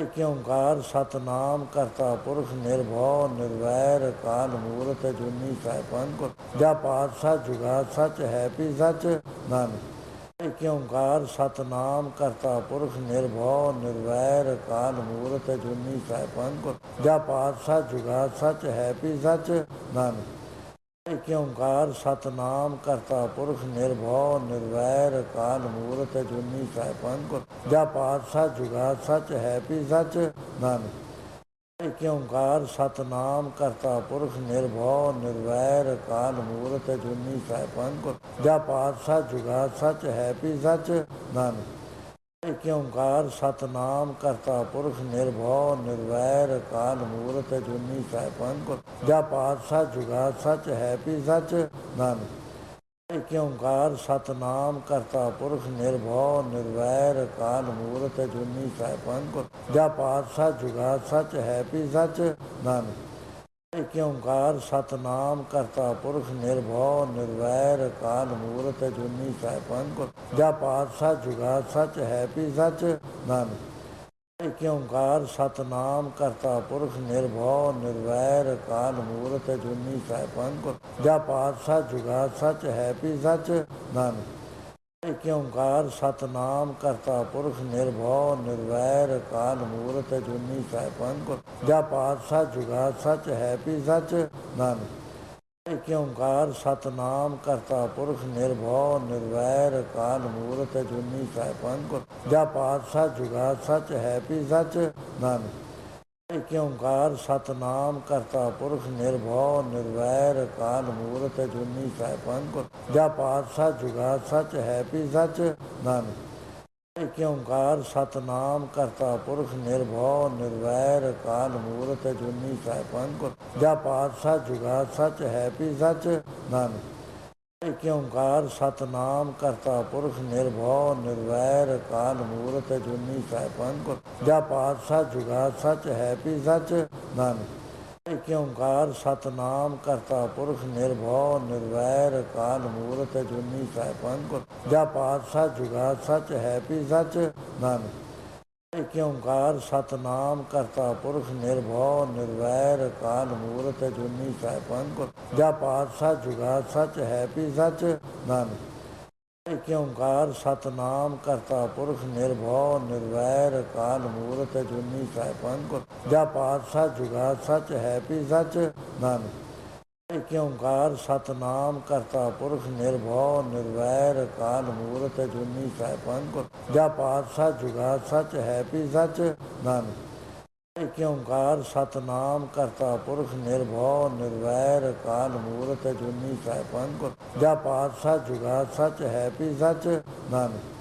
ਇਕ ਓੰਕਾਰ ਸਤਨਾਮ ਕਰਤਾ ਪੁਰਖ ਨਿਰਭਉ, ਨਿਰਵੈਰ, ਕਾਲ ਮੂਰਤ, ਜੁਨੀ ਸੈਭੰ ਗੁਰ ਜਾ ਪਾਤਸ਼ਾਹ ਜੁਗਾ ਸੱਚ ਹੈ ਪੀ ਸੱਚ, ਨਾਨਕ। ਇਕ ਓੰਕਾਰ ਸਤਨਾਮ ਕਰਤਾ ਪੁਰਖ ਨਿਰਭਉ, ਨਿਰਵੈਰ, ਕਾਲ ਮੂਰਤ, ਜੁਨੀ ਸੈਭੰ ਗੁਰ ਜਾ ਪਾਤਸ਼ਾਹ ਜੁਗਾ ਸੱਚ ਹੈ ਪੀ ਸੱਚ, ਨਾਨਕ। ਇਕ ਓੰਕਾਰ ਸਤਨਾਮ ਕਰਤਾ ਪੁਰਖ ਨਿਰਭਉ, ਨਿਰਵੈਰ ਕਾਲ ਮੂਰਤ ਜੁਨੀ ਸੈਭੰ ਗੁਰ ਜਾ ਪਾਤਸ਼ਾਹ ਜੁਗਾ ਸੱਚ, ਹੈ ਪੀ ਸੱਚ, ਨਾਨਕ। ਇਕ ਸਤਨਾਮ ਕਰਤਾ ਪੁਰਖ ਨਿਰਭਉ, ਨਿਰਵੈਰ ਕਾਲ ਮੂਰਤ ਜੁਨੀ ਸੈਭੰ ਗੁਰ ਜਾ ਪਾਤਸ਼ਾਹ ਜੁਗਾ ਸੱਚ, ਹੈ ਪੀ ਸੱਚ, ਨਾਨਕ। ਇਕ ਸਤਨਾਮ ਕਰਤਾ ਪੁਰਖ ਨਿਰਭਉ, ਨਿਰਵੈਰ ਕਾਲ ਮੂਰਤ ਜੁਨੀ ਸੈਭੰ ਗੁਰ ਜਾ ਪਾਤਸ਼ਾਹ ਜੁਗਾ ਸੱਚ ਹੈ ਪੀ ਸੱਚ, ਨਾਨਕ। ਇਕ ਸਤਨਾਮ ਕਰਤਾ ਪੁਰਖ ਨਿਰਭਉ, ਨਿਰਵੈਰ ਕਾਲ ਮੂਰਤ ਜੁਨੀ ਸੈਭੰ ਗੁਰ ਜਾ ਪਾਤਸ਼ਾਹ ਜੁਗਾ ਸੱਚ ਹੈ ਪੀ ਸੱਚ, ਨਾਨਕ। ਇਕ ਓੰਕਾਰ ਸਤਨਾਮ ਕਰਤਾ ਪੁਰਖ ਨਿਰਭਉ, ਨਿਰਵੈਰ ਕਾਲ ਮੂਰਤ ਜੁਨੀ ਸੈਭੰ ਗੁਰ ਜਾ ਪਾਤਸ਼ਾਹ ਜੁਗਾ ਸੱਚ ਹੈ ਪੀ ਸੱਚ, ਨਾਨਕ। ਇਕ ਸਤਨਾਮ ਕਰਤਾ ਪੁਰਖ ਨਿਰਭਉ, ਨਿਰਵੈਰ ਕਾਲ ਮੂਰਤ ਜੁਨੀ ਸੈਭੰ ਗੁਰ ਜਾ ਪਾਤਸ਼ਾਹ ਜੁਗਾ ਸੱਚ ਹੈ ਪੀ ਸੱਚ, ਨਾਨਕ। ਇਕ ਓੰਕਾਰ ਸਤਨਾਮ ਕਰਤਾ ਪੁਰਖ ਨਿਰਭਉ, ਨਿਰਵੈਰ ਕਾਲ ਮੂਰਤ ਜੁਨੀ ਸੈਭੰ ਗੁਰ ਜਾ ਪਾਤਸ਼ਾਹ ਜੁਗਾ ਸੱਚ ਹੈ ਪੀ ਸੱਚ, ਨਾਨਕ। ਇਕ ਓੰਕਾਰ ਸਤਨਾਮ ਕਰਤਾ ਪੁਰਖ ਨਿਰਭਉ, ਨਿਰਵੈਰ ਕਾਲ ਮੂਰਤ ਜੁਨੀ ਸੈਭੰ ਗੁਰ ਜਾ ਪਾਤਸ਼ਾਹ ਜੁਗਾ ਸੱਚ ਹੈ ਪੀ ਸੱਚ, ਨਾਨਕ। ਇਕ ਸਤਨਾਮ ਕਰਤਾ ਪੁਰਖ ਨਿਰਭਉ, ਨਿਰਵੈਰ ਕਾਲ ਮੂਰਤ, ਜੁਨੀ ਸੈਭੰ ਗੁਰ ਜਾ ਪਾਤਸ਼ਾਹ ਜੁਗਾ ਸੱਚ, ਹੈ ਪੀ ਸੱਚ, ਨਾਨਕ। ਇਕ ਸਤਨਾਮ ਕਰਤਾ ਪੁਰਖ ਨਿਰਭਉ, ਨਿਰਵੈਰ ਕਾਲ ਮੂਰਤ, ਜੁਨੀ ਸੈਭੰ ਗੁਰ ਜਾ ਪਾਤਸ਼ਾਹ ਜੁਗਾ ਸੱਚ, ਹੈ ਪੀ ਸੱਚ, ਨਾਨਕ। ਇਕ ਓੰਕਾਰ ਸਤਨਾਮ ਕਰਤਾ ਪੁਰਖ ਨਿਰਭਉ, ਨਿਰਵੈਰ ਕਾਲ ਮੂਰਤ ਜੁਨੀ ਸੈਭੰ ਗੁਰ ਜਾ ਪਾਤਸ਼ਾਹ ਜੁਗਾ ਸਚ ਹੈ ਪੀ ਸੱਚ। ਨਾਨਕ ਇਕ ਓੰਕਾਰ ਸਤਨਾਮ ਕਰਤਾ ਪੁਰਖ ਨਿਰਭਉ, ਨਿਰਵੈਰ ਕਾਲ ਮੂਰਤ ਜੁਨੀ ਸੈਭੰ ਗੁਰ ਜਾ ਪਾਤਸ਼ਾਹ ਜੁਗਾ ਸਚ ਹੈ ਪੀ ਸੱਚ। ਨਾਨਕ ਇਕ ਓੰਕਾਰ ਸਤਨਾਮ ਕਰਤਾ ਪੁਰਖ ਨਿਰਭਉ, ਨਿਰਵੈਰ ਕਾਲ ਮੂਰਤ ਜੁਨੀ ਸੈਭੰ ਗੁਰ ਜਾ ਪਾਤਸ਼ਾਹ ਜੁਗਾ ਸੱਚ ਹੈ ਪੀ ਸੱਚ, ਨਾਨਕ। ਇਕ ਸਤਨਾਮ ਕਰਤਾ ਪੁਰਖ ਨਿਰਭਉ, ਨਿਰਵੈਰ ਕਾਲ ਮੂਰਤ ਜੁਨੀ ਸੈਭੰ ਗੁਰ ਜਾ ਪਾਤਸ਼ਾਹ ਜੁਗਾ ਸੱਚ ਹੈ ਪੀ ਸੱਚ, ਨਾਨਕ। ਇਕ ਸਤਨਾਮ ਕਰਤਾ ਪੁਰਖ ਨਿਰਭਉ, ਨਿਰਵੈਰ ਕਾਲ ਮੂਰਤ ਜੁਨੀ ਸੈਭੰ ਗੁਰ ਜਾ ਪਾਤਸ਼ਾਹ ਜੁਗਾ ਸੱਚ ਹੈ ਪੀ ਸੱਚ, ਨਾਨਕ। ਇਕ ਸਤਨਾਮ ਕਰਤਾ ਪੁਰਖ ਨਿਰਭਉ, ਨਿਰਵੈਰ ਕਾਲ ਮੂਰਤ ਜੁਨੀ ਸੈਭੰ ਗੁਰ ਜਾ ਪਾਤਸ਼ਾਹ ਜੁਗਾ ਸੱਚ ਹੈ ਪੀ ਸੱਚ, ਨਾਨਕ।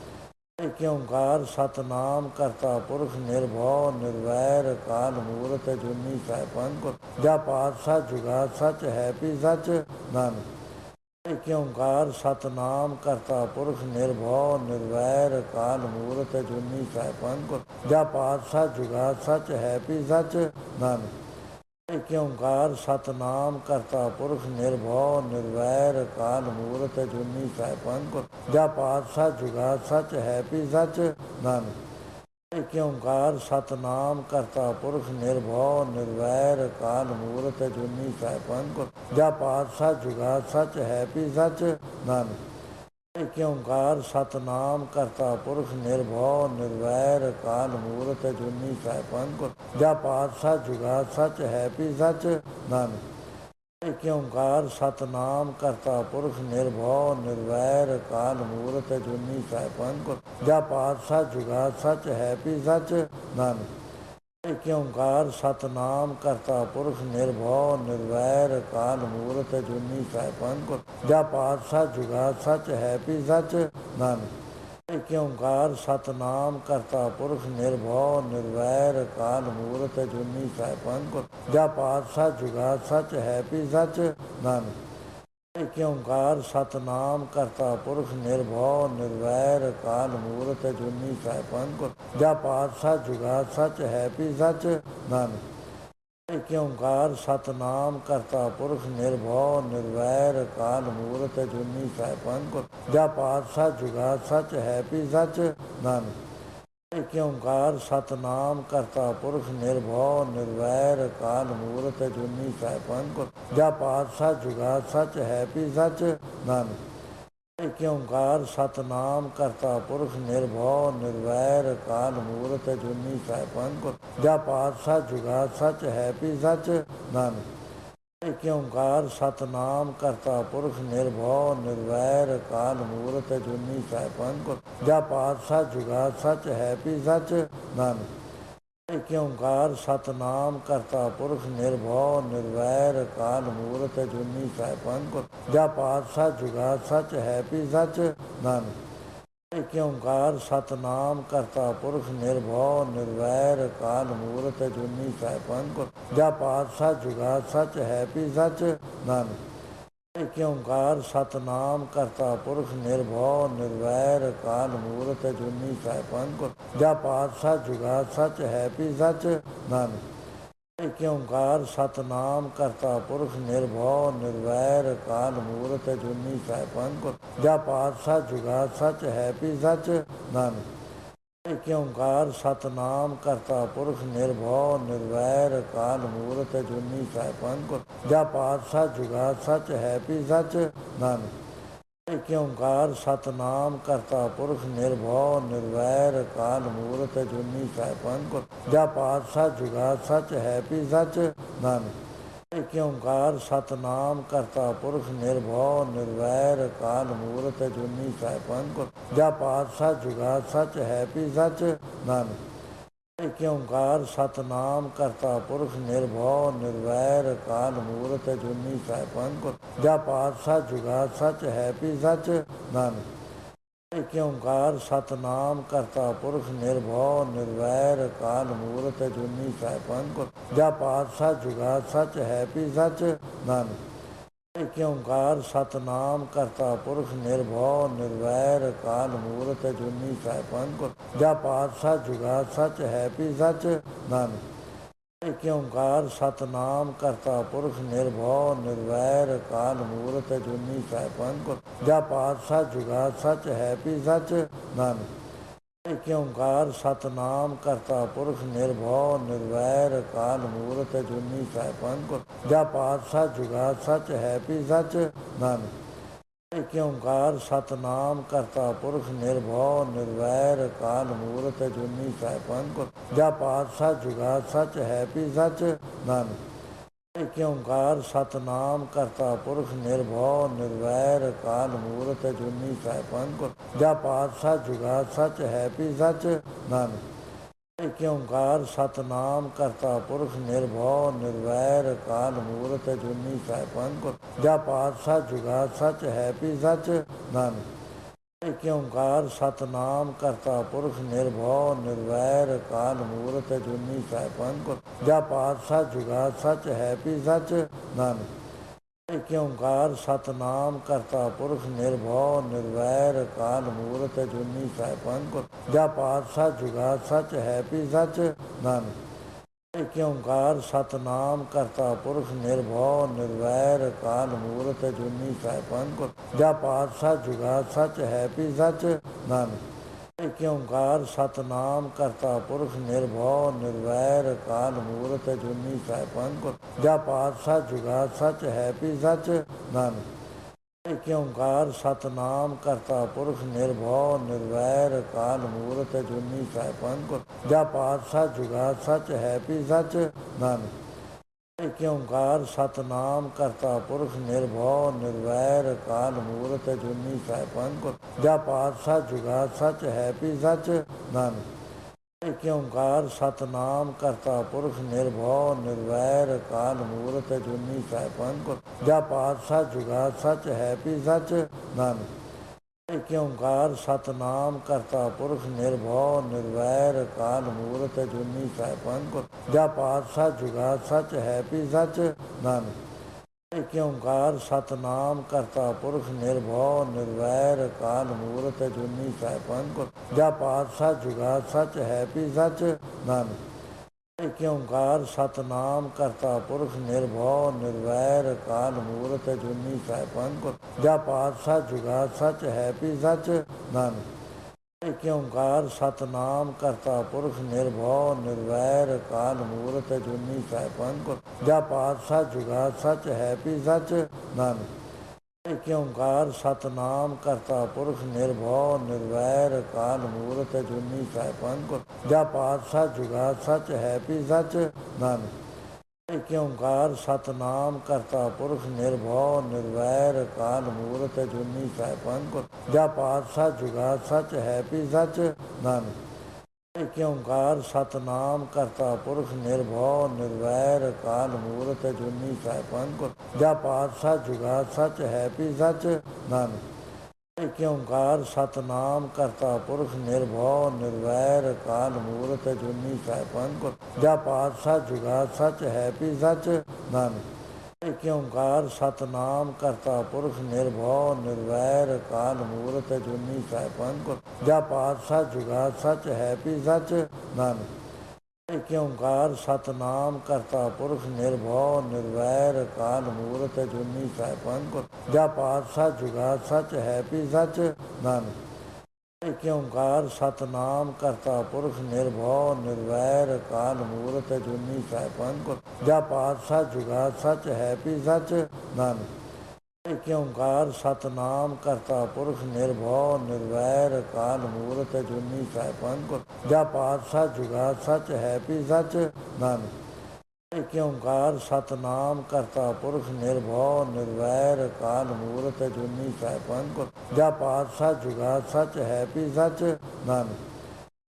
ਇਕ ਓੰਕਾਰ ਸਤਨਾਮ ਕਰਤਾ ਪੁਰਖ ਨਿਰਭਉ, ਨਿਰਵੈਰ ਕਾਲ ਮੂਰਤ ਜੁਨੀ ਸੈਭੰ ਗੁਰ ਜਾ ਪਾਤਸ਼ਾਹ ਜੁਗਾ ਸੱਚ ਹੈ ਪੀ ਸੱਚ, ਨਾਨਕ। ਇਕ ਸਤਨਾਮ ਕਰਤਾ ਪੁਰਖ ਨਿਰਭਉ, ਨਿਰਵੈਰ ਕਾਲ ਮੂਰਤ ਜੁਨੀ ਸੈਭੰ ਗੁਰ ਜਾ ਪਾਤਸ਼ਾਹ ਜੁਗਾ ਸੱਚ ਹੈ ਪੀ ਸੱਚ, ਨਾਨਕ। ਇਕ ਓੰਕਾਰ ਸਤਨਾਮ ਕਰਤਾ ਪੁਰਖ ਨਿਰਭਉ, ਨਿਰਵੈਰ ਕਾਲ ਮੂਰਤ ਜੁਨੀ ਸੈਭੰ ਗੁਰ ਜਾ ਪਾਤਸ਼ਾਹ ਜੁਗਾ ਸੱਚ ਹੈ ਪੀ ਸੱਚ, ਨਾਨਕ। ਇਕ ਓੰਕਾਰ ਸਤਨਾਮ ਕਰਤਾ ਪੁਰਖ ਨਿਰਭਉ, ਨਿਰਵੈਰ ਕਾਲ ਮੂਰਤ ਜੁਨੀ ਸੈਭੰ ਗੁਰ ਜਾ ਪਾਤਸ਼ਾਹ ਜੁਗਾ ਸੱਚ ਹੈ ਪੀ ਸੱਚ, ਨਾਨਕ। ਇਕ ਓੰਕਾਰ ਸਤਨਾਮ ਕਰਤਾ ਪੁਰਖ ਨਿਰਭਉ ਨਿਰਵੈਰ ਕਾਲ ਮੂਰਤ ਜੁਨੀ ਸੈਭੰ ਗੁਰ ਜਾ ਪਾਤਸ਼ਾਹ ਜੁਗਾ ਸਚ, ਹੈ ਪੀ ਸੱਚ, ਨਾਨਕ। ਇਕ ਸਤਨਾਮ ਕਰਤਾ ਪੁਰਖ ਨਿਰਭਉ ਨਿਰਵੈਰ ਕਾਲ ਮੂਰਤ ਜੁਨੀ ਸੈਭੰ ਗੁਰ ਜਾ ਪਾਤਸ਼ਾਹ ਜੁਗਾ ਸਚ, ਹੈ ਪੀ ਸੱਚ, ਨਾਨਕ। ਇਕ ਓੰਕਾਰ ਸਤਨਾਮ ਕਰਤਾ ਪੁਰਖ ਨਿਰਭਉ, ਨਿਰਵੈਰ ਕਾਲ ਮੂਰਤ ਜੁਨੀ ਸੈਭੰ ਗੁਰ ਜਾ ਪਾਤਸ਼ਾਹ ਜੁਗਾ ਸਚ ਹੈ ਪੀ ਸੱਚ, ਨਾਨਕ। ਇਕ ਓੰਕਾਰ ਸਤਨਾਮ ਕਰਤਾ ਪੁਰਖ ਨਿਰਭਉ, ਨਿਰਵੈਰ ਕਾਲ ਮੂਰਤ ਜੁਨੀ ਸੈਭੰ ਗੁਰ ਜਾ ਪਾਤਸ਼ਾਹ ਜੁਗਾ ਸਚ ਹੈ ਪੀ ਸੱਚ, ਨਾਨਕ। ਇਕ ਓੰਕਾਰ ਸਤਨਾਮ ਕਰਤਾ ਪੁਰਖ ਨਿਰਭਉ ਨਿਰਵੈਰ ਕਾਲ ਮੂਰਤ ਜੁਨੀ ਸੈਭੰ ਗੁਰ ਜਾ ਪਾਤਸ਼ਾਹ ਜੁਗਾ ਸੱਚ ਹੈ ਪੀ ਸੱਚ। ਨਾਨਕ ਇਕ ਸਤਨਾਮ ਕਰਤਾ ਪੁਰਖ ਨਿਰਭਉ ਨਿਰਵੈਰ ਕਾਲ ਮੂਰਤ ਜੁਨੀ ਸੈਭੰ ਗੁਰ ਜਾ ਪਾਤਸ਼ਾਹ ਜੁਗਾ ਸੱਚ ਹੈ ਪੀ ਸੱਚ। ਨਾਨਕ ਇਕ ਓੰਕਾਰ ਸਤਨਾਮ ਕਰਤਾ ਪੁਰਖ ਨਿਰਭਉ, ਨਿਰਵੈਰ ਅਕਾਲ ਮੂਰਤ ਜੁਨੀ ਸੈਭੰ ਗੁਰ ਜਾ ਪਾਤਸ਼ਾਹ ਜੁਗਾ ਸਚ ਹੈ ਵੀ ਸੱਚ, ਨਾਨਕ। ਇਕ ਓੰਕਾਰ ਸਤਨਾਮ ਕਰਤਾ ਪੁਰਖ ਨਿਰਭਉ, ਨਿਰਵੈਰ ਅਕਾਲ ਮੂਰਤ ਜੁਨੀ ਸੈਭੰ ਗੁਰ ਜਾ ਪਾਤਸ਼ਾਹ ਜੁਗਾ ਸਚ ਹੈ ਵੀ ਸੱਚ, ਨਾਨਕ। ਇਕ ਓੰਕਾਰ ਸਤਨਾਮ ਕਰਤਾ ਪੁਰਖ ਨਿਰਭਉ, ਨਿਰਵੈਰ ਅਕਾਲ ਮੂਰਤ ਜੁਨੀ ਸੈਭੰ ਗੁਰ ਜਾ ਪਾਤਸ਼ਾਹ ਜੁਗਾ ਸੱਚ ਹੈ ਵੀ ਸੱਚ? ਨਾਨਕ। ਇਕ ਓੰਕਾਰ ਸਤਨਾਮ ਕਰਤਾ ਪੁਰਖ ਨਿਰਭਉ, ਨਿਰਵੈਰ ਅਕਾਲ ਮੂਰਤ ਜੁਨੀ ਸੈਭੰ ਗੁਰ ਜਾ ਪਾਤਸ਼ਾਹ ਜੁਗਾ ਸੱਚ ਹੈ ਵੀ ਸੱਚ? ਨਾਨਕ। ਇਕ ਸਤਨਾਮ ਕਰਤਾ ਪੁਰਖ ਨਿਰਭਉ, ਨਿਰਵੈਰ ਕਾਲ ਮੂਰਤ ਜੁਨੀ ਸੈਭੰ ਗੁਰ ਜਾ ਪਾਤਸ਼ਾਹ ਜੁਗਾ ਸੱਚ ਹੈ ਵੀ ਸੱਚ। ਨਾਨਕ ਇਕ ਸਤਨਾਮ ਕਰਤਾ ਪੁਰਖ ਨਿਰਭਉ, ਨਿਰਵੈਰ ਕਾਲ ਮੂਰਤ ਜੁਨੀ ਸੈਭੰ ਗੁਰ ਜਾ ਪਾਤਸ਼ਾਹ ਜੁਗਾ ਸੱਚ ਹੈ ਵੀ ਸੱਚ। ਨਾਨਕ ਇਕ ਸਤਨਾਮ ਕਰਤਾ ਪੁਰਖ ਨਿਰਭਉ, ਨਿਰਵੈਰ, ਅਕਾਲ ਮੂਰਤ ਜੁਨੀ ਸੈਭੰ ਗੁਰ ਜਾ ਪਾਤਸ਼ਾਹ ਜੁਗਾ ਸੱਚ ਹੈ ਵੀ ਸੱਚ, ਨਾਨਕ। ਇਕ ਸਤਨਾਮ ਕਰਤਾ ਪੁਰਖ ਨਿਰਭਉ, ਨਿਰਵੈਰ ਕਾਲ ਮੂਰਤ ਜੁਨੀ ਸੈਭੰ ਗੁਰ ਜਾ ਪਾਤਸ਼ਾਹ ਜੁਗਾ ਸੱਚ ਹੈ ਵੀ ਸੱਚ, ਨਾਨਕ। ਇਕ ਸਤਨਾਮ ਕਰਤਾ ਪੁਰਖ ਨਿਰਭਉ, ਨਿਰਵੈਰ ਕਾਲ ਮੂਰਤ ਜੁਨੀ ਸੈਭੰ ਗੁਰ ਜਾ ਪਾਤਸ਼ਾਹ ਜੁਗਾ ਸਚ ਹੈ ਵੀ ਸੱਚ, ਨਾਨਕ। ਇਕ ਸਤਨਾਮ ਕਰਤਾ ਪੁਰਖ ਨਿਰਭਉ, ਨਿਰਵੈਰ ਕਾਲ ਮੂਰਤ ਜੁਨੀ ਸੈਭੰ ਗੁਰ ਜਾ ਪਾਤਸ਼ਾਹ ਜੁਗਾ ਸਚ ਹੈ ਵੀ ਸੱਚ, ਨਾਨਕ। ਇਕ ਓੰਕਾਰ ਸਤਨਾਮ ਕਰਤਾ ਪੁਰਖ ਨਿਰਭਉ, ਨਿਰਵੈਰ, ਅਕਾਲ ਮੂਰਤ ਜੁਨੀ ਸੈਭੰ ਗੁਰ ਜਾ ਪਾਤਸ਼ਾਹ ਜੁਗਾ ਸੱਚ ਹੈ ਵੀ ਸੱਚ, ਨਾਨਕ। ਇਕ ਓੰਕਾਰ ਸਤਨਾਮ ਕਰਤਾ ਪੁਰਖ ਨਿਰਭਉ, ਨਿਰਵੈਰ, ਅਕਾਲ ਮੂਰਤ ਜੁਨੀ ਸੈਭੰ ਗੁਰ ਜਾ ਪਾਤਸ਼ਾਹ ਜੁਗਾ ਸੱਚ ਹੈ ਵੀ ਸੱਚ, ਨਾਨਕ। ਇਕ ਓੰਕਾਰ ਸਤਨਾਮ ਕਰਤਾ ਪੁਰਖ ਨਿਰਭਉ ਨਿਰਵੈਰ ਅਕਾਲ ਮੂਰਤ ਜੁਨੀ ਸੈਭੰ ਗੁਰ ਜਾ ਪਾਤਸ਼ਾਹ ਜੁਗਾ ਸਚ ਹੈ ਵੀ ਸੱਚ, ਨਾਨਕ। ਇਕ ਸਤਨਾਮ ਕਰਤਾ ਪੁਰਖ ਨਿਰਭਉ ਨਿਰਵੈਰ ਅਕਾਲ ਮੂਰਤ ਜੁਨੀ ਸੈਭੰ ਗੁਰ ਜਾ ਪਾਤਸ਼ਾਹ ਜੁਗਾ ਸਚ ਹੈ ਵੀ ਸੱਚ, ਨਾਨਕ। ਇਕ ਓੰਕਾਰ ਸਤਨਾਮ ਕਰਤਾ ਪੁਰਖ ਨਿਰਭਉ ਨਿਰਵੈਰ ਅਕਾਲ ਮੂਰਤ ਜੁਨੀ ਸੈਭੰ ਗੁਰ ਜਾ ਪਾਤਸ਼ਾਹ ਜੁਗਾ ਸਚ ਹੈ ਵੀ ਸੱਚ, ਨਾਨਕ। ਇਕ ਸਤਨਾਮ ਕਰਤਾ ਪੁਰਖ ਨਿਰਭਉ ਨਿਰਵੈਰ ਅਕਾਲ ਮੂਰਤ ਜੁਨੀ ਸੈਭੰ ਗੁਰ ਜਾ ਪਾਤਸ਼ਾਹ ਜੁਗਾ ਸਚ ਹੈ ਵੀ ਸੱਚ, ਨਾਨਕ। ਇਕ ਸਤਨਾਮ ਕਰਤਾ ਪੁਰਖ ਨਿਰਭਉ ਨਿਰਵੈਰ ਅਕਾਲ ਮੂਰਤ ਜੁਨੀ ਸੈਭੰ ਗੁਰ ਜਾ ਪਾਤਸ਼ਾਹ ਜੁਗਾ ਸਚ ਹੈ ਵੀ ਸੱਚ, ਨਾਨਕ। ਇਕ ਸਤਨਾਮ ਕਰਤਾ ਪੁਰਖ ਨਿਰਭਉ ਨਿਰਵੈਰ ਅਕਾਲ ਮੂਰਤ ਜੁਨੀ ਸੈਭੰ ਗੁਰ ਜਾ ਪਾਤਸ਼ਾਹ ਜੁਗਾ ਸਚ ਹੈ ਵੀ ਸੱਚ, ਨਾਨਕ। ਇਕ ਓੰਕਾਰ ਸਤਨਾਮ ਕਰਤਾ ਪੁਰਖ ਨਿਰਭਉ, ਨਿਰਵੈਰ ਅਕਾਲ ਮੂਰਤ ਜੁਨੀ ਸੈਭੰ ਗੁਰ ਜਾ ਪਾਤਸ਼ਾਹ ਜੁਗਾ ਸੱਚ ਹੈ ਵੀ ਸੱਚ, ਨਾਨਕ। ਇਕ ਓੰਕਾਰ ਸਤਨਾਮ ਕਰਤਾ ਪੁਰਖ ਨਿਰਭਉ, ਨਿਰਵੈਰ ਅਕਾਲ ਮੂਰਤ ਜੁਨੀ ਸੈਭੰ ਗੁਰ ਜਾ ਪਾਤਸ਼ਾਹ ਜੁਗਾ ਸੱਚ ਹੈ ਵੀ ਸੱਚ, ਨਾਨਕ। ਇਕ ਸਤਨਾਮ ਕਰਤਾ ਪੁਰਖ ਨਿਰਭਉ, ਨਿਰਵੈਰ ਕਾਲ ਮੂਰਤ ਜੁਨੀ ਸੈਭੰ ਗੁਰ ਜਾ ਪਾਤਸ਼ਾਹ ਜੁਗਾ ਸੱਚ ਹੈ ਵੀ ਸੱਚ, ਨਾਨਕ। ਇਕ ਓੰਕਾਰ ਸਤਨਾਮ ਕਰਤਾ ਪੁਰਖ ਨਿਰਭਉ, ਨਿਰਵੈਰ ਕਾਲ ਮੂਰਤ ਜੁਨੀ ਸੈਭੰ ਗੁਰ ਜਾ ਪਾਤਸ਼ਾਹ ਜੁਗਾ ਸੱਚ ਹੈ ਵੀ ਸੱਚ, ਨਾਨਕ। ਇਕ ਓੰਕਾਰ ਸਤਨਾਮ ਕਰਤਾ ਪੁਰਖ ਨਿਰਭਉ ਨਿਰਵੈਰ ਕਾਲ ਮੂਰਤ ਜੁਨੀ ਸੈਭੰ ਗੁਰ ਜਾ ਪਾਤਸ਼ਾਹ ਜੁਗਾ ਸੱਚ ਹੈ ਵੀ ਸੱਚ। ਨਾਨਕ ਇਕ ਸਤਨਾਮ ਕਰਤਾ ਪੁਰਖ ਨਿਰਭਉ ਨਿਰਵੈਰ ਕਾਲ ਮੂਰਤ ਜੁਨੀ ਸੈਭੰ ਗੁਰ ਜਾ ਪਾਤਸ਼ਾਹ ਜੁਗਾ ਸੱਚ ਹੈ ਵੀ ਸੱਚ। ਨਾਨਕ ਇਕ ਓੰਕਾਰ ਸਤਨਾਮ ਕਰਤਾ ਪੁਰਖ ਨਿਰਭਉ, ਨਿਰਵੈਰ ਅਕਾਲ ਮੂਰਤ ਜੁਨੀ ਸੈਭੰ ਗੁਰ ਜਾ ਪਾਤਸ਼ਾਹ ਜੁਗਾ ਸੱਚ ਹੈ ਵੀ ਸੱਚ, ਨਾਨਕ। ਇਕ ਓੰਕਾਰ ਸਤਨਾਮ ਕਰਤਾ ਪੁਰਖ ਨਿਰਭਉ, ਨਿਰਵੈਰ ਅਕਾਲ ਮੂਰਤ ਜੁਨੀ ਸੈਭੰ ਗੁਰ ਜਾ ਪਾਤਸ਼ਾਹ ਜੁਗਾ ਸੱਚ ਹੈ ਵੀ ਸੱਚ, ਨਾਨਕ। ਇਕ ਓੰਕਾਰ ਸਤਨਾਮ ਕਰਤਾ ਪੁਰਖ ਨਿਰਭਉ, ਨਿਰਵੈਰ ਅਕਾਲ ਮੂਰਤ ਜੁਨੀ ਸੈਭੰ ਗੁਰ ਜਾ ਪਾਤਸ਼ਾਹ ਜੁਗਾ ਸਚ ਹੈ ਵੀ ਸੱਚ, ਨਾਨਕ। ਇਕ ਓੰਕਾਰ ਸਤਨਾਮ ਕਰਤਾ ਪੁਰਖ ਨਿਰਭਉ, ਨਿਰਵੈਰ ਅਕਾਲ ਮੂਰਤ ਜੁਨੀ ਸੈਭੰ ਗੁਰ ਜਾ ਪਾਤਸ਼ਾਹ ਜੁਗਾ ਸਚ ਹੈ ਵੀ ਸੱਚ, ਨਾਨਕ। ਇਕ ਸਤਨਾਮ ਕਰਤਾ ਪੁਰਖ ਨਿਰਭਉ, ਨਿਰਵੈਰ ਅਕਾਲ ਮੂਰਤ ਜੁਨੀ ਸੈਭੰ ਗੁਰ ਜਾ ਪਾਤਸ਼ਾਹ ਜੁਗਾ ਸੱਚ ਹੈ ਵੀ ਸੱਚ। ਨਾਨਕ ਇਕ ਸਤਨਾਮ ਕਰਤਾ ਪੁਰਖ ਨਿਰਭਉ, ਨਿਰਵੈਰ ਅਕਾਲ ਮੂਰਤ ਜੁਨੀ ਸੈਭੰ ਗੁਰ ਜਾ ਪਾਤਸ਼ਾਹ ਜੁਗਾ ਸੱਚ ਹੈ ਵੀ ਸੱਚ। ਨਾਨਕ ਇਕ ਸਤਨਾਮ ਕਰਤਾ ਪੁਰਖ ਨਿਰਭਉ, ਨਿਰਵੈਰ, ਅਕਾਲ ਮੂਰਤ, ਜੁਨੀ ਸੈਭੰ ਗੁਰ ਜਾ ਪਾਤਸ਼ਾਹ ਜੁਗਾ ਸੱਚ ਹੈ ਵੀ ਸੱਚ, ਨਾਨਕ। ਇਕ ਸਤਨਾਮ ਕਰਤਾ ਪੁਰਖ ਨਿਰਭਉ, ਨਿਰਵੈਰ ਕਾਲ ਮੂਰਤ, ਜੁਨੀ ਸੈਭੰ ਗੁਰ ਜਾ ਪਾਤਸ਼ਾਹ ਜੁਗਾ ਸੱਚ ਹੈ ਵੀ ਸੱਚ, ਨਾਨਕ। ਇਕ ਸਤਨਾਮ ਕਰਤਾ ਪੁਰਖ ਨਿਰਭਉ, ਨਿਰਵੈਰ ਕਾਲ ਮੂਰਤ ਜੁਨੀ ਸੈਭੰ ਗੁਰ ਜਾ ਪਾਤਸ਼ਾਹ ਜੁਗਾ ਸਚ ਹੈ ਵੀ ਸੱਚ, ਨਾਨਕ। ਇਕ ਸਤਨਾਮ ਕਰਤਾ ਪੁਰਖ ਨਿਰਭਉ, ਨਿਰਵੈਰ ਕਾਲ ਮੂਰਤ ਜੁਨੀ ਸੈਭੰ ਗੁਰ ਜਾ ਪਾਤਸ਼ਾਹ ਜੁਗਾ ਸਚ ਹੈ ਵੀ ਸੱਚ, ਨਾਨਕ। ਇਕ ਓੰਕਾਰ ਸਤਨਾਮ ਕਰਤਾ ਪੁਰਖ ਨਿਰਭਉ, ਨਿਰਵੈਰ ਅਕਾਲ ਮੂਰਤ ਜੁਨੀ ਸੈਭੰ ਗੁਰ ਜਾ ਪਾਤਸ਼ਾਹ ਜੁਗਾ ਸੱਚ ਹੈ ਵੀ ਸੱਚ, ਨਾਨਕ। ਇਕ ਓੰਕਾਰ ਸਤਨਾਮ ਕਰਤਾ ਪੁਰਖ ਨਿਰਭਉ, ਨਿਰਵੈਰ ਅਕਾਲ ਮੂਰਤ ਜੁਨੀ ਸੈਭੰ ਗੁਰ ਜਾ ਪਾਤਸ਼ਾਹ ਜੁਗਾ ਸੱਚ ਹੈ ਵੀ ਸੱਚ, ਨਾਨਕ। ਇਕ ਓੰਕਾਰ ਸਤਨਾਮ ਕਰਤਾ ਪੁਰਖ ਨਿਰਭਉ, ਨਿਰਵੈਰ ਅਕਾਲ ਮੂਰਤ ਜੁਨੀ ਸੈਭੰ ਗੁਰ ਜਾ ਪਾਤਸ਼ਾਹ ਜੁਗਾ ਸਚ, ਹੈ ਵੀ ਸੱਚ, ਨਾਨਕ। ਇਕ ਸਤਨਾਮ ਕਰਤਾ ਪੁਰਖ ਨਿਰਭਉ, ਨਿਰਵੈਰ ਅਕਾਲ ਮੂਰਤ ਜੁਨੀ ਸੈਭੰ ਗੁਰ ਜਾ ਪਾਤਸ਼ਾਹ ਜੁਗਾ ਸਚ, ਹੈ ਵੀ ਸੱਚ, ਨਾਨਕ।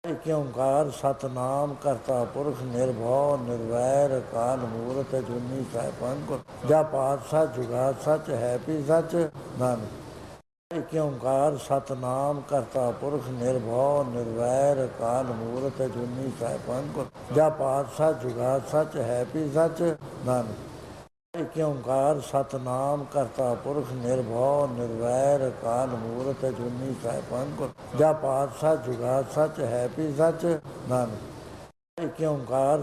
ਇਕ ਓੰਕਾਰ ਸਤਨਾਮ ਕਰਤਾ ਪੁਰਖ ਨਿਰਭਉ, ਨਿਰਵੈਰ ਅਕਾਲ ਮੂਰਤ ਜੁਨੀ ਸੈਭੰ ਗੁਰ ਜਾ ਪਾਤਸ਼ਾਹ ਜੁਗਾ ਸਚ ਹੈ ਵੀ ਸੱਚ, ਨਾਨਕ। ਇਕ ਸਤਨਾਮ ਕਰਤਾ ਪੁਰਖ ਨਿਰਭਉ, ਨਿਰਵੈਰ ਅਕਾਲ ਮੂਰਤ ਜੁਨੀ ਸੈਭੰ ਗੁਰ ਜਾ ਪਾਤਸ਼ਾਹ ਜੁਗਾ ਸਚ ਹੈ ਵੀ ਸੱਚ, ਨਾਨਕ। ਇਕ ਸਤਨਾਮ ਕਰਤਾ ਪੁਰਖ ਨਿਰਭਉ ਨਿਰਵੈਰ ਅਕਾਲ ਮੂਰਤ ਜੁਨੀ ਸੈਭੰ ਗੁਰ ਜਾ ਪਾਤਸ਼ਾਹ ਜੁਗਾ ਸਚ ਹੈ ਵੀ ਸੱਚ, ਨਾਨਕ। ਇਕ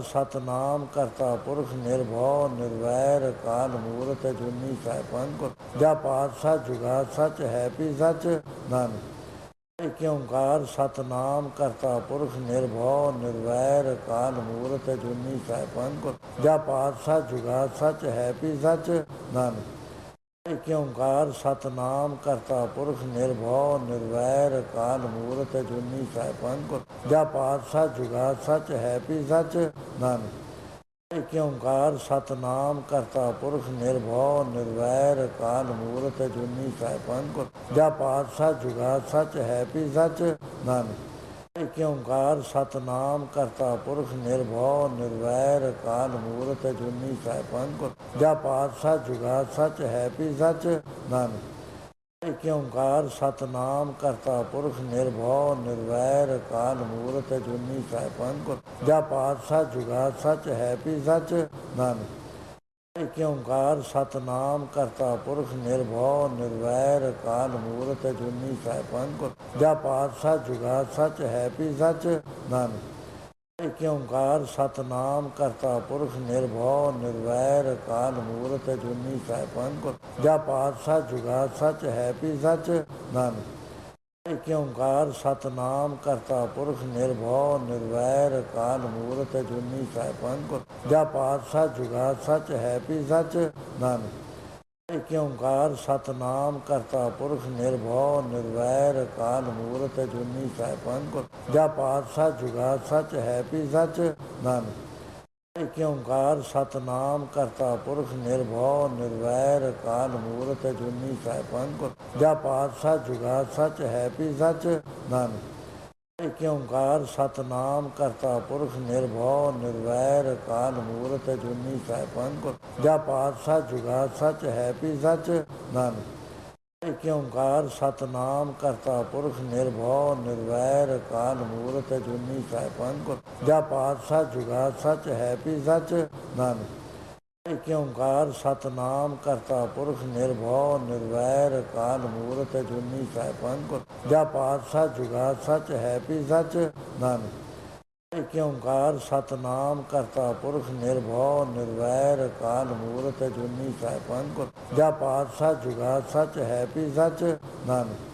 ਸਤਨਾਮ ਕਰਤਾ ਪੁਰਖ ਨਿਰਭਉ ਨਿਰਵੈਰ ਅਕਾਲ ਮੂਰਤ ਜੁਨੀ ਸੈਭੰ ਗੁਰ ਜਾ ਪਾਤਸ਼ਾਹ ਜੁਗਾ ਸਚ ਹੈ ਵੀ ਸੱਚ, ਨਾਨਕ। ਇਕ ਓੰਕਾਰ ਸਤਨਾਮ ਕਰਤਾ ਪੁਰਖ ਨਿਰਭਉ, ਨਿਰਵੈਰ ਅਕਾਲ ਮੂਰਤ ਜੁਨੀ ਸੈਭੰ ਗੁਰ ਜਾ ਪਾਤਸ਼ਾਹ ਜੁਗਾ ਸੱਚ ਹੈ ਵੀ ਸੱਚ, ਨਾਨਕ। ਇਕ ਓੰਕਾਰ ਸਤਨਾਮ ਕਰਤਾ ਪੁਰਖ ਨਿਰਭਉ, ਨਿਰਵੈਰ ਅਕਾਲ ਮੂਰਤ ਜੁਨੀ ਸੈਭੰ ਗੁਰ ਜਾ ਪਾਤਸ਼ਾਹ ਜੁਗਾ ਸੱਚ ਹੈ ਵੀ ਸੱਚ, ਨਾਨਕ। ਇਕ ਓੰਕਾਰ ਸਤਨਾਮ ਕਰਤਾ ਪੁਰਖ ਨਿਰਭਉ ਨਿਰਵੈਰ ਕਾਲ ਮੂਰਤ ਜੁਨੀ ਸੈਭੰ ਗੁਰ ਜਾ ਪਾਤਸ਼ਾਹ ਜੁਗਾ ਸੱਚ ਹੈ ਵੀ ਸੱਚ, ਨਾਨਕ। ਇਕ ਸਤਨਾਮ ਕਰਤਾ ਪੁਰਖ ਨਿਰਭਉ ਨਿਰਵੈਰ ਕਾਲ ਮੂਰਤ ਜੁਨੀ ਸੈਭੰ ਗੁਰ ਜਾ ਪਾਤਸ਼ਾਹ ਜੁਗਾ ਸੱਚ ਹੈ ਵੀ ਸੱਚ, ਨਾਨਕ। ਇਕ ਓੰਕਾਰ ਸਤਨਾਮ ਕਰਤਾ ਪੁਰਖ ਨਿਰਭਉ, ਨਿਰਵੈਰ ਅਕਾਲ ਮੂਰਤ ਜੁਨੀ ਸੈਭੰ ਗੁਰ ਜਾ ਪਾਤਸ਼ਾਹ ਜੁਗਾ ਸਚ ਹੈ ਵੀ ਸੱਚ, ਨਾਨਕ। ਇਕ ਸਤਨਾਮ ਕਰਤਾ ਪੁਰਖ ਨਿਰਭਉ, ਨਿਰਵੈਰ ਅਕਾਲ ਮੂਰਤ ਜੁਨੀ ਸੈਭੰ ਗੁਰ ਜਾ ਪਾਤਸ਼ਾਹ ਜੁਗਾ ਸਚ ਹੈ ਵੀ ਸੱਚ, ਨਾਨਕ। ਇਕ ਸਤਨਾਮ ਕਰਤਾ ਪੁਰਖ ਨਿਰਭਉ, ਨਿਰਵੈਰ ਅਕਾਲ ਮੂਰਤ ਜੁਨੀ ਸੈਭੰ ਗੁਰ ਜਾ ਪਾਤਸ਼ਾਹ ਜੁਗਾ ਸੱਚ ਹੈ ਵੀ ਸੱਚ, ਨਾਨਕ। ਇਕ ਸਤਨਾਮ ਕਰਤਾ ਪੁਰਖ ਨਿਰਭਉ, ਨਿਰਵੈਰ ਅਕਾਲ ਮੂਰਤ ਜੁਨੀ ਸੈਭੰ ਗੁਰ ਜਾ ਪਾਤਸ਼ਾਹ ਜੁਗਾ ਸੱਚ ਹੈ ਵੀ ਸੱਚ, ਨਾਨਕ। ਇਕ ਓੰਕਾਰ ਸਤਨਾਮ ਕਰਤਾ ਪੁਰਖ ਨਿਰਭਉ, ਨਿਰਵੈਰ ਅਕਾਲ ਮੂਰਤ ਜੁਨੀ ਸੈਭੰ ਗੁਰ ਜਾ ਪਾਤਸ਼ਾਹ ਜੁਗਾ ਸੱਚ ਹੈ ਵੀ ਸੱਚ? ਨਾਨਕ। ਇਕ ਓੰਕਾਰ ਸਤਨਾਮ ਕਰਤਾ ਪੁਰਖ ਨਿਰਭਉ, ਨਿਰਵੈਰ ਅਕਾਲ ਮੂਰਤ ਜੁਨੀ ਸੈਭੰ ਗੁਰ ਜਾ ਪਾਤਸ਼ਾਹ ਜੁਗਾ ਸੱਚ ਹੈ ਵੀ ਸੱਚ? ਨਾਨਕ। ਇਕ ਓੰਕਾਰ ਸਤਨਾਮ ਕਰਤਾ ਪੁਰਖ ਨਿਰਭਉ, ਨਿਰਵੈਰ ਅਕਾਲ ਮੂਰਤ ਜੁਨੀ ਸੈਭੰ ਗੁਰ ਜਾ ਪਾਤਸ਼ਾਹ ਜੁਗਾ ਸੱਚ ਹੈ ਵੀ ਸੱਚ? ਨਾਨਕ। ਇਕ ਸਤਨਾਮ ਕਰਤਾ ਪੁਰਖ ਨਿਰਭਉ, ਨਿਰਵੈਰ ਅਕਾਲ ਮੂਰਤ ਜੁਨੀ ਸੈਭੰ ਗੁਰ ਜਾ ਪਾਤਸ਼ਾਹ ਜੁਗਾ ਸੱਚ ਹੈ ਵੀ ਸੱਚ? ਨਾਨਕ। ਇਕ ਸਤਨਾਮ ਕਰਤਾ ਪੁਰਖ ਨਿਰਭਉ, ਨਿਰਵੈਰ ਕਾਲ ਮੂਰਤ, ਜੁਨੀ ਸੈਭੰ ਗੁਰ ਜਾ ਪਾਤਸ਼ਾਹ ਜੁਗਾ ਸੱਚ, ਹੈ ਵੀ ਸੱਚ, ਨਾਨਕ। ਇਕ ਸਤਨਾਮ ਕਰਤਾ ਪੁਰਖ ਨਿਰਭਉ, ਨਿਰਵੈਰ ਕਾਲ ਮੂਰਤ, ਜੁਨੀ ਸੈਭੰ ਗੁਰ ਜਾ ਪਾਤਸ਼ਾਹ ਜੁਗਾ ਸੱਚ, ਹੈ ਵੀ ਸੱਚ, ਨਾਨਕ।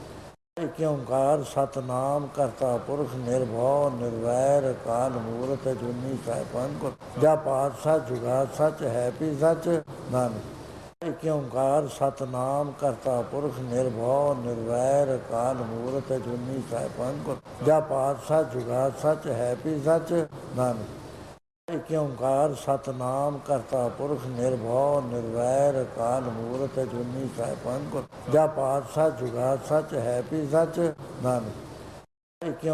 ਇਕ ਓੰਕਾਰ ਸਤਨਾਮ ਕਰਤਾ ਪੁਰਖ ਨਿਰਭਉ, ਨਿਰਵੈਰ ਕਾਲ ਮੂਰਤ ਜੁਨੀ ਸੈਭੰ ਗੁਰ ਜਾ ਪਾਤਸ਼ਾਹ ਜੁਗਾ ਸੱਚ ਹੈ ਵੀ ਸੱਚ, ਨਾਨਕ। ਇਕ ਓੰਕਾਰ ਸਤਨਾਮ ਕਰਤਾ ਪੁਰਖ ਨਿਰਭਉ, ਨਿਰਵੈਰ ਕਾਲ ਮੂਰਤ ਜੁਨੀ ਸੈਭੰ ਗੁਰ ਜਾ ਪਾਤਸ਼ਾਹ ਜੁਗਾ ਸੱਚ ਹੈ ਵੀ ਸੱਚ, ਨਾਨਕ। ਇਕ ਓੰਕਾਰ ਸਤਨਾਮ ਕਰਤਾ ਪੁਰਖ ਨਿਰਭਉ, ਨਿਰਵੈਰ ਅਕਾਲ ਮੂਰਤ ਜੁਨੀ ਸੈਭੰ ਗੁਰ ਜਾ ਪਾਤਸ਼ਾਹ ਜੁਗਾ ਸੱਚ ਹੈ ਵੀ ਸੱਚ, ਨਾਨਕ। ਇਕ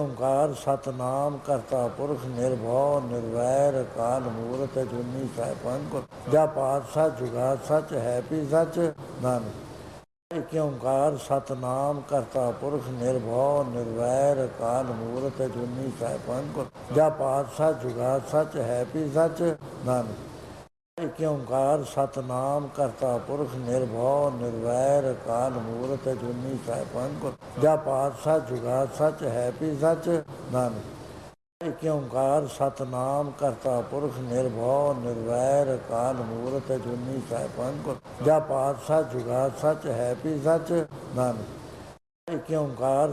ਸਤਨਾਮ ਕਰਤਾ ਪੁਰਖ ਨਿਰਭਉ, ਨਿਰਵੈਰ ਅਕਾਲ ਮੂਰਤ ਜੁਨੀ ਸੈਭੰ ਗੁਰ ਜਾ ਪਾਤਸ਼ਾਹ ਜੁਗਾ ਸੱਚ ਹੈ ਵੀ ਸੱਚ, ਨਾਨਕ। ਇਕ ਓੰਕਾਰ ਸਤਨਾਮ ਕਰਤਾ ਪੁਰਖ ਨਿਰਭਉ, ਨਿਰਵੈਰ ਅਕਾਲ ਮੂਰਤ ਜੁਨੀ ਸੈਭੰ ਗੁਰ ਜਾ ਪਾਤਸ਼ਾਹ ਜੁਗਾ ਸਚ ਹੈ ਵੀ ਸੱਚ, ਨਾਨਕ। ਇਕ ਓੰਕਾਰ ਸਤਨਾਮ ਕਰਤਾ ਪੁਰਖ ਨਿਰਭਉ, ਨਿਰਵੈਰ ਅਕਾਲ ਮੂਰਤ ਜੁਨੀ ਸੈਭੰ ਗੁਰ ਜਾ ਪਾਤਸ਼ਾਹ ਜੁਗਾ ਸਚ ਹੈ ਵੀ ਸੱਚ, ਨਾਨਕ। ਇਕ ਸਤਨਾਮ ਕਰਤਾ ਪੁਰਖ ਨਿਰਭਉ, ਨਿਰਵੈਰ ਅਕਾਲ ਮੂਰਤ ਜੁਨੀ ਸੈਭੰ ਗੁਰ ਜਾ ਪਾਤਸ਼ਾਹ ਜੁਗਾ ਸੱਚ ਹੈ ਵੀ ਸੱਚ? ਨਾਨਕ। ਇਕ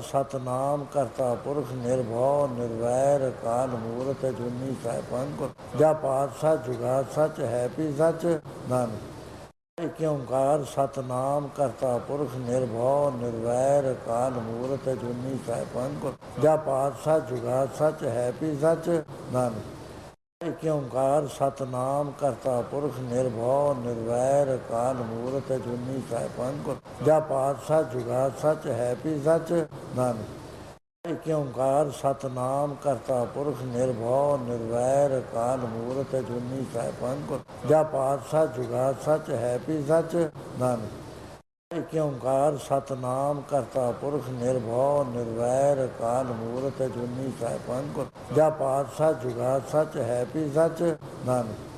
ਸਤਨਾਮ ਕਰਤਾ ਪੁਰਖ ਨਿਰਭਉ, ਨਿਰਵੈਰ ਅਕਾਲ ਮੂਰਤ ਜੁਨੀ ਸੈਭੰ ਗੁਰ ਜਾ ਪਾਤਸ਼ਾਹ ਜੁਗਾ ਸੱਚ ਹੈ ਵੀ ਸੱਚ? ਨਾਨਕ। ਇਕ ਓੰਕਾਰ ਸਤਨਾਮ ਕਰਤਾ ਪੁਰਖ ਨਿਰਭਉ, ਨਿਰਵੈਰ ਅਕਾਲ ਮੂਰਤ ਜੁਨੀ ਸੈਭੰ ਗੁਰ ਜਾ ਪਾਤਸ਼ਾਹ ਜੁਗਾ ਸੱਚ ਹੈ ਵੀ ਸੱਚ? ਨਾਨਕ। ਇਕ ਸਤਨਾਮ ਕਰਤਾ ਪੁਰਖ ਨਿਰਭਉ, ਨਿਰਵੈਰ ਅਕਾਲ ਮੂਰਤ ਜੁਨੀ ਸੈਭੰ ਗੁਰ ਜਾ ਪਾਤਸ਼ਾਹ ਜੁਗਾ ਸੱਚ ਹੈ ਵੀ ਸੱਚ? ਨਾਨਕ। ਇਕ ਓੰਕਾਰ ਸਤਨਾਮ ਕਰਤਾ ਪੁਰਖ ਨਿਰਭਉ, ਨਿਰਵੈਰ, ਅਕਾਲ ਮੂਰਤ, ਜੁਨੀ ਸੈਭੰ ਗੁਰ ਜਾ ਪਾਤਸ਼ਾਹ ਜੁਗਾ ਸੱਚ, ਹੈ ਵੀ ਸੱਚ, ਨਾਨਕ। ਇਕ ਓੰਕਾਰ ਸਤਨਾਮ ਕਰਤਾ ਪੁਰਖ ਨਿਰਭਉ, ਨਿਰਵੈਰ, ਅਕਾਲ ਮੂਰਤ, ਜੁਨੀ ਸੈਭੰ ਗੁਰ ਜਾ ਪਾਤਸ਼ਾਹ ਜੁਗਾ ਸੱਚ, ਹੈ ਵੀ ਸੱਚ, ਨਾਨਕ।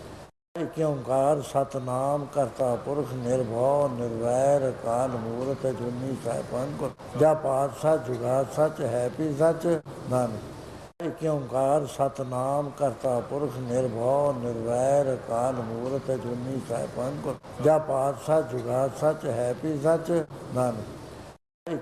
ਇਕ ਸਤਨਾਮ ਕਰਤਾ ਪੁਰਖ ਨਿਰਭਉ, ਨਿਰਵੈਰ ਕਾਲ ਮੂਰਤ ਜੁਨੀ ਸੈਭੰ ਗੁਰ ਜਾ ਪਾਤਸ਼ਾਹ ਜੁਗਾ ਸਚ ਹੈ ਵੀ ਸੱਚ, ਨਾਨਕ। ਇਕ ਸਤਨਾਮ ਕਰਤਾ ਪੁਰਖ ਨਿਰਭਉ, ਨਿਰਵੈਰ ਕਾਲ ਮੂਰਤ ਜੁਨੀ ਸੈਭੰ ਗੁਰ ਜਾ ਪਾਤਸ਼ਾਹ ਜੁਗਾ ਸਚ ਹੈ ਵੀ ਸੱਚ, ਨਾਨਕ।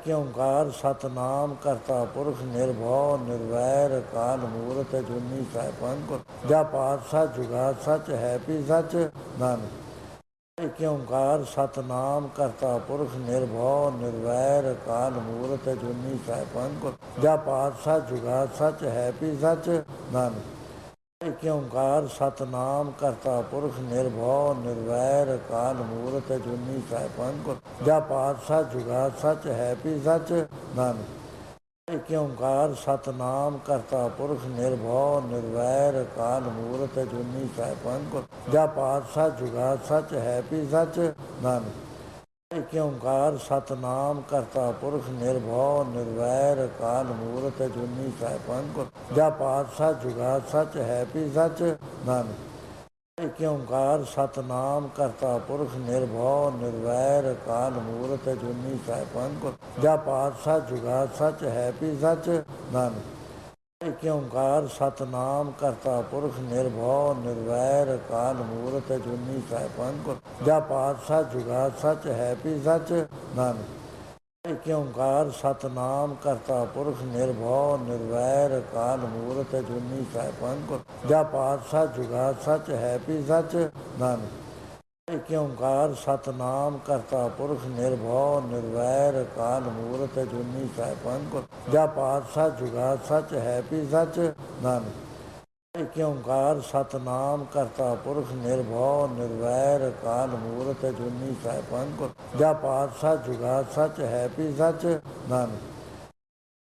ਇਕ ਓੰਕਾਰ ਸਤਨਾਮ ਕਰਤਾ ਪੁਰਖ ਨਿਰਭਉ, ਨਿਰਵੈਰ, ਅਕਾਲ ਮੂਰਤ ਜੁਨੀ ਸੈਭੰ ਗੁਰ ਜਾ ਪਾਤਸ਼ਾਹ ਜੁਗਾ ਸੱਚ ਹੈ ਵੀ ਸੱਚ? ਨਾਨਕ। ਇਕ ਓੰਕਾਰ ਸਤਨਾਮ ਕਰਤਾ ਪੁਰਖ ਨਿਰਭਉ, ਨਿਰਵੈਰ, ਅਕਾਲ ਮੂਰਤ ਜੁਨੀ ਸੈਭੰ ਗੁਰ ਜਾ ਪਾਤਸ਼ਾਹ ਜੁਗਾ ਸੱਚ ਹੈ ਵੀ ਸੱਚ? ਨਾਨਕ। ਇਕ ਓੰਕਾਰ ਸਤਨਾਮ ਕਰਤਾ ਪੁਰਖ ਨਿਰਭਉ, ਨਿਰਵੈਰ ਅਕਾਲ ਮੂਰਤ ਜੁਨੀ ਸੈਭੰ ਗੁਰ ਜਾ ਪਾਤਸ਼ਾਹ ਜੁਗਾ ਸਚ ਹੈ ਵੀ ਸੱਚ, ਨਾਨਕ। ਇਕ ਓੰਕਾਰ ਸਤਨਾਮ ਕਰਤਾ ਪੁਰਖ ਨਿਰਭਉ, ਨਿਰਵੈਰ ਅਕਾਲ ਮੂਰਤ ਜੁਨੀ ਸੈਭੰ ਗੁਰ ਜਾ ਪਾਤਸ਼ਾਹ ਜੁਗਾ ਸਚ ਹੈ ਵੀ ਸੱਚ, ਨਾਨਕ। ਇਕ ਓੰਕਾਰ ਸਤਨਾਮ ਕਰਤਾ ਪੁਰਖ ਨਿਰਭਉ, ਨਿਰਵੈਰ ਅਕਾਲ ਮੂਰਤ ਜੁਨੀ ਸੈਭੰ ਗੁਰ ਜਾ ਪਾਤਸ਼ਾਹ ਜੁਗਾ ਸਚ ਹੈ ਵੀ ਸੱਚ, ਨਾਨਕ। ਇਕ ਸਤਨਾਮ ਕਰਤਾ ਪੁਰਖ ਨਿਰਭਉ, ਨਿਰਵੈਰ ਅਕਾਲ ਮੂਰਤ ਜੁਨੀ ਸੈਭੰ ਗੁਰ ਜਾ ਪਾਤਸ਼ਾਹ ਜੁਗਾ ਸਚ ਹੈ ਵੀ ਸੱਚ, ਨਾਨਕ। ਇਕ ਸਤਨਾਮ ਕਰਤਾ ਪੁਰਖ ਨਿਰਭਉ ਨਿਰਵੈਰ ਅਕਾਲ ਮੂਰਤ ਜੁਨੀ ਸੈਭੰ ਗੁਰ ਜਾ ਪਾਤਸ਼ਾਹ ਜੁਗਾ ਸਚ ਹੈ ਵੀ ਸੱਚ, ਨਾਨਕ। ਇਕ ਸਤਨਾਮ ਕਰਤਾ ਪੁਰਖ ਨਿਰਭਉ ਨਿਰਵੈਰ ਅਕਾਲ ਮੂਰਤ ਜੁਨੀ ਸੈਭੰ ਗੁਰ ਜਾ ਪਾਤਸ਼ਾਹ ਜੁਗਾ ਸਚ ਹੈ ਵੀ ਸੱਚ, ਨਾਨਕ। ਇਕ ਓੰਕਾਰ ਸਤਨਾਮ ਕਰਤਾ ਪੁਰਖ ਨਿਰਭਉ, ਨਿਰਵੈਰ ਅਕਾਲ ਮੂਰਤ ਜੁਨੀ ਸੈਭੰ ਗੁਰ ਜਾ ਪਾਤਸ਼ਾਹ ਜੁਗਾ ਸਚ ਹੈ ਵੀ ਸੱਚ, ਨਾਨਕ। ਇਕ ਓੰਕਾਰ ਸਤਨਾਮ ਕਰਤਾ ਪੁਰਖ ਨਿਰਭਉ, ਨਿਰਵੈਰ ਅਕਾਲ ਮੂਰਤ ਜੁਨੀ ਸੈਭੰ ਗੁਰ ਜਾ ਪਾਤਸ਼ਾਹ ਜੁਗਾ ਸਚ ਹੈ ਵੀ ਸੱਚ, ਨਾਨਕ।